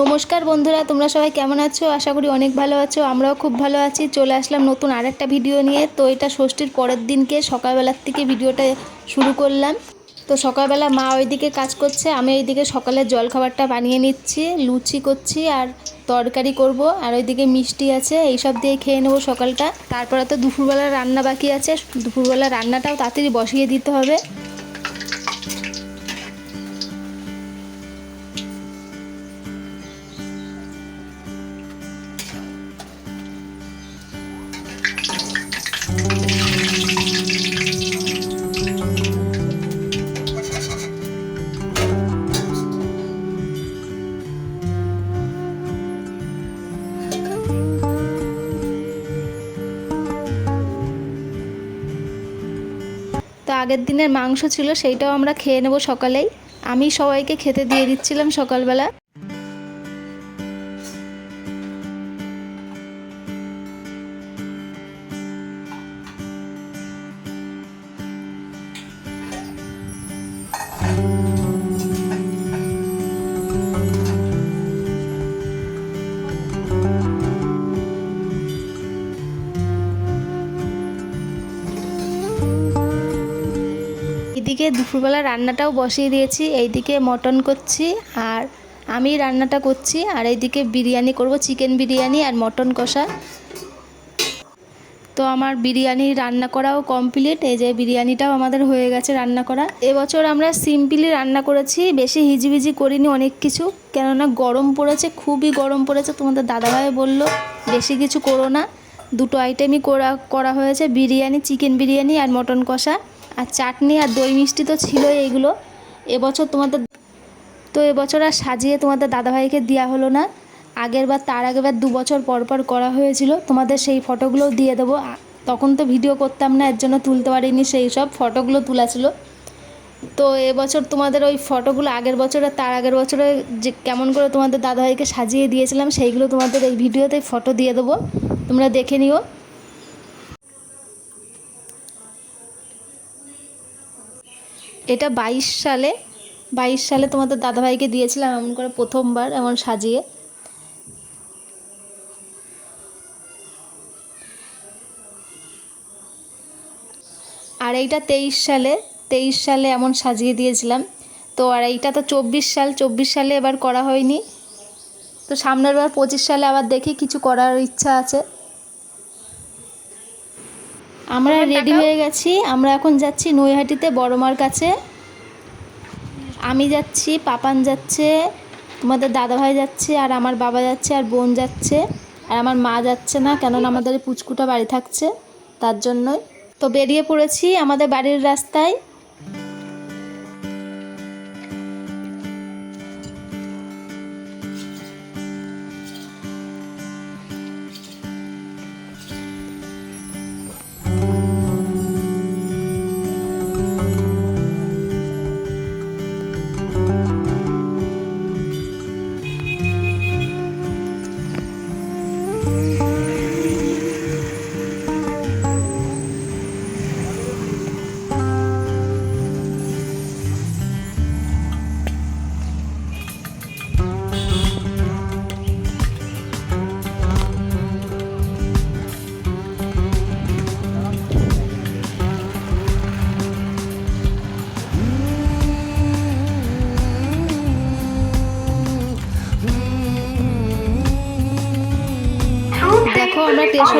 নমস্কার বন্ধুরা, তোমরা সবাই কেমন আছো? আশা করি অনেক ভালো আছো, আমরাও খুব ভালো আছি। চলে আসলাম নতুন আরেকটা ভিডিও নিয়ে। তো এটা ষষ্ঠীর পরের দিনকে সকালবেলার থেকে ভিডিওটা শুরু করলাম। তো সকালবেলা মা ওইদিকে কাজ করছে, আমি ওইদিকে সকালের জলখাবারটা বানিয়ে নিচ্ছি, লুচি করছি আর তরকারি করব। আর ওইদিকে মিষ্টি আছে, এইসব দিয়ে খেয়ে নেব সকালটা। তারপরে তো দুপুরবেলা রান্না বাকি আছে, দুপুরবেলা রান্নাটাও তাড়াতাড়ি বসিয়ে দিতে হবে। আগের দিনের মাংস ছিল, সেইটাও আমরা খেয়ে নেব সকালেই। আমি সবাইকে খেতে দিয়ে দিচ্ছিলাম সকালবেলা। দুপুরবেলা রান্নাটাও বসিয়ে দিয়েছি, এইদিকে মটন করছি আর আমি রান্নাটা করছি আর এইদিকে বিরিয়ানি করব, চিকেন বিরিয়ানি আর মটন কষা। তো আমার বিরিয়ানি রান্না করাও কমপ্লিট, এই যে বিরিয়ানিটাও আমাদের হয়ে গেছে রান্না করা। এবছর আমরা সিম্পলি রান্না করেছি, বেশি হিজিবিজি করিনি অনেক কিছু, কেননা গরম পড়েছে, খুবই গরম পড়েছে, তোমাদের দাদাভাই বলল, বেশি কিছু করো না। দুটো আইটেমই করা করা হয়েছে, বিরিয়ানি, চিকেন বিরিয়ানি আর মটন কষা। আর চাটনি আর দই মিষ্টি তো ছিলই এইগুলো এবছর তোমাদের তো এবছর আর সাজিয়ে তোমাদের দাদাভাইকে দেওয়া হলো না। আগের বার, তার আগের বার দু বছর পর পর করা হয়েছিল। তোমাদের সেই ফটোগুলোও দিয়ে দেবো। তখন তো ভিডিও করতাম না, এর জন্য তুলতে পারিনি সেই সব ফটোগুলো তোলা ছিল। তো এবছর তোমাদের ওই ফটোগুলো আগের বছরে তার আগের বছরে যে কেমন করে তোমাদের দাদাভাইকে সাজিয়ে দিয়েছিলাম, সেইগুলো তোমাদের এই ভিডিওতে ফটো দিয়ে দেবো। তোমরা দেখে নিও। এটা বাইশ সালে বাইশ সালে তোমাদের দাদাভাইকে দিয়েছিলাম এমন করে প্রথমবার এমন সাজিয়ে। আর এইটা তেইশ সালে তেইশ সালে এমন সাজিয়ে দিয়েছিলাম। তো আর এইটা তো চব্বিশ সাল, চব্বিশ সালে এবার করা হয়নি। তো সামনের বার পঁচিশ সালে আবার দেখি কিছু করার ইচ্ছা আছে। আমরা রেডি হয়ে গেছি। আমরা এখন যাচ্ছি নৈহাটিতে বড়মার কাছে। আমি যাচ্ছি পাপান যাচ্ছে তোমাদের দাদাভাই যাচ্ছে আর আমার বাবা যাচ্ছে আর বোন যাচ্ছে আর আমার মা যাচ্ছে না কেননা আমাদের এই পুচকুটা বাড়ি থাকছে তার জন্যই। তো বেরিয়ে পড়েছি আমাদের বাড়ির রাস্তায়।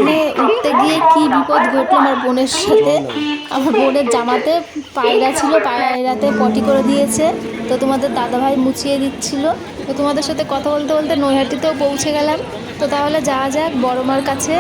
স্টেশনে উঠতে গিয়ে কি বিপদ ঘটলো আমার বোনের সাথে? আমার বোনের জামাতে পায়রা ছিল, পায়রাতে পটি করে দিয়েছে। তো তোমাদের দাদাভাই মুছিয়ে দিচ্ছিল। তো তোমাদের সাথে কথা বলতে বলতে নৈহাটিতেও পৌঁছে গেলাম। তো তাহলে যাওয়া যাক বড়মার কাছে।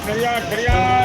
Kriya, Kriya.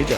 এইটা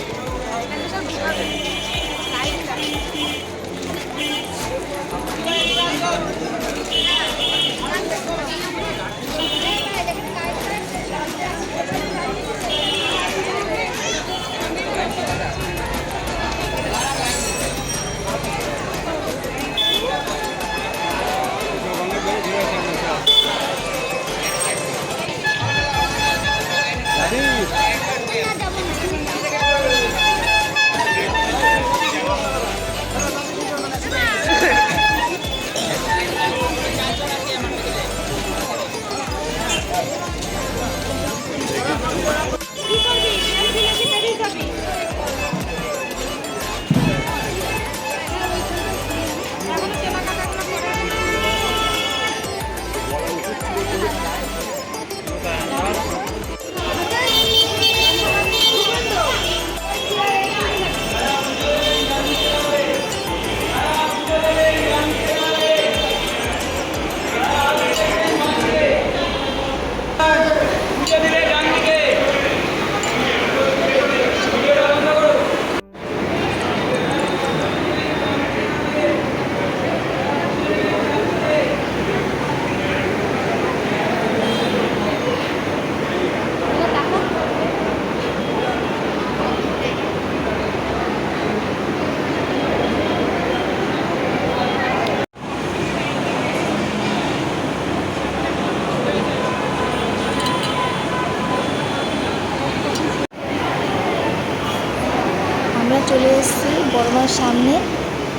আমরা চলে এসেছি বড়মার সামনে।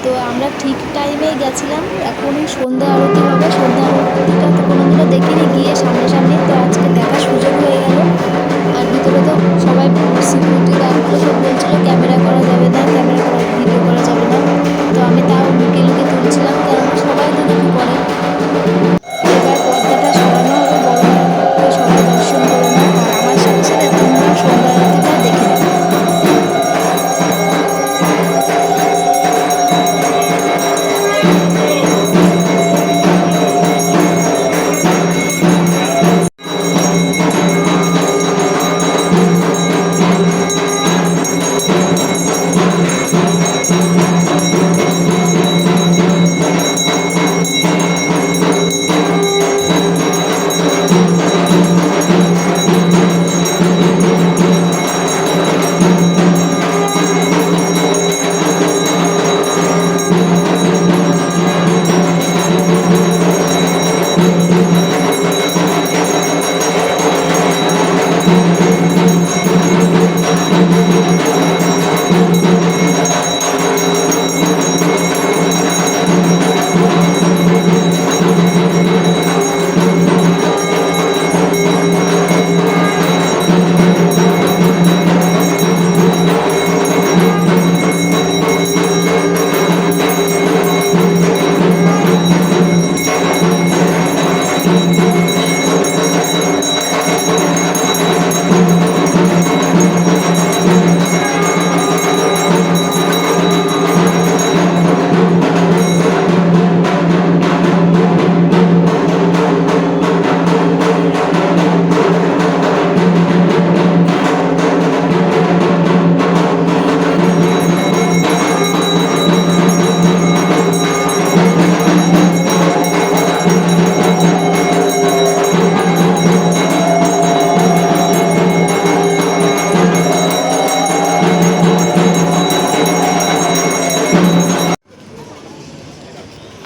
তো আমরা ঠিক টাইমে গেছিলাম এখন সন্ধ্যা আরতি হবে। সন্ধ্যা আরতিটা তো কোনোদিনও দেখিনি, গিয়ে সামনাসামনি তো আজকে দেখার সুযোগ হয়ে গেল। আর ভিতরে তো সবাই সিকিউরিটি গার্ডগুলো সব বলছিল ক্যামেরা করা যাবে না ক্যামেরা করা ভিডিও করা যাবে না। তো আমি তাও লুকিয়ে লুকিয়ে তুলছিলাম, কারণ সবাই তো করে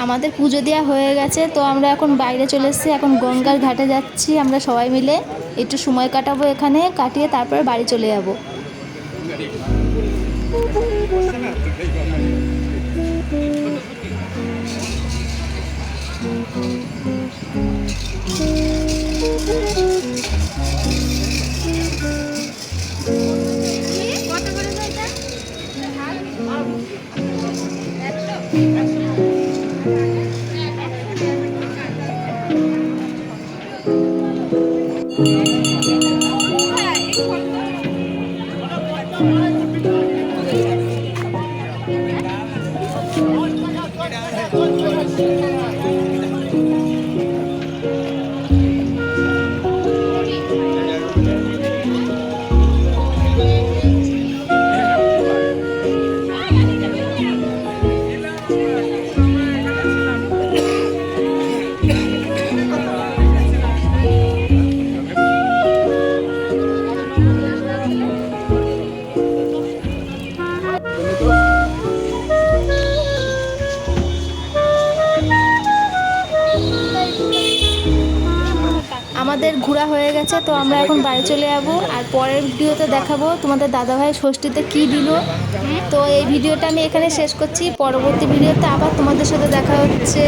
আমাদের পুজো দেওয়া হয়ে গেছে, তো আমরা এখন বাইরে চলে এসেছি, এখন গঙ্গার ঘাটে যাচ্ছি, আমরা সবাই মিলে একটু সময় কাটাবো এখানে, কাটিয়ে তারপরে বাড়ি চলে যাব Thank you. ঘোরা হয়ে গেছে, তো আমরা এখন বাড়ি চলে যাব। আর পরের ভিডিওতে দেখাবো তোমাদের দাদাভাই ষষ্ঠীতে কি দিল। তো এই ভিডিওটা আমি এখানে শেষ করছি। পরবর্তী ভিডিওতে আবার তোমাদের সাথে দেখা হচ্ছে।